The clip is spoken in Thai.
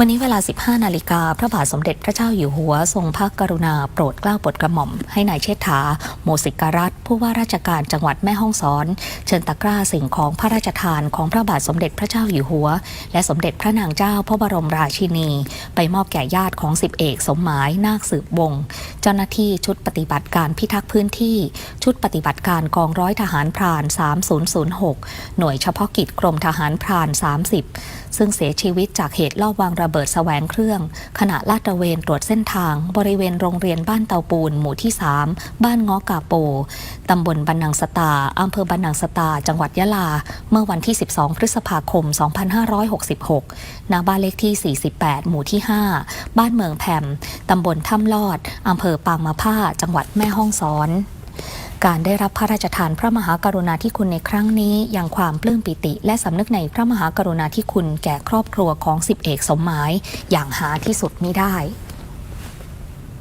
วันนี้เวลา 15 นาฬิกา พระบาทสมเด็จพระเจ้าอยู่หัว ทรงพระกรุณาโปรดเกล้าโปรดกระหม่อม ให้นายเชษฐา โมสิการัตผู้ว่าราชการจังหวัดแม่ฮ่องสอน เชิญตะกร้าสิ่งของพระราชทานของพระบาทสมเด็จพระเจ้าอยู่หัว และสมเด็จพระนางเจ้าพระบรมราชินี ไปมอบแก่ญาติของสิบเอกสมหมายนาคสืบวงศ์เจ้าหน้าที่ชุดปฏิบัติการพิทักษ์พื้นที่ ชุดปฏิบัติการกองร้อยทหารพราน 3006 หน่วยเฉพาะกิจกรมทหารพราน 30 ซึ่งเสียชีวิตจากเหตุลอบวางระเบิดแสวงเครื่อง ขณะลาดตระเวนตรวจเส้นทาง บริเวณโรงเรียนบ้านเตาปูน หมู่ที่ 3 บ้านง้อกาโป ตำบลบันนังสตาอำเภอบันนังสตา จังหวัดยะลา เมื่อวันที่ 12 พฤษภาคม 2566ณบ้านเลขที่ 48 หมู่ที่ 5 บ้านเมืองแผ่มตำบลถ้ำลอดอำเภอปางมะผ้า จังหวัดแม่ฮ่องสอน การได้รับพระราชทานพระมหากรุณาธิคุณในครั้งนี้ยังความปลื้มปิติ และสำนึกในพระมหากรุณาธิคุณแก่ครอบครัวของสิบเอกสมหมาย อย่างหาที่สุดมิได้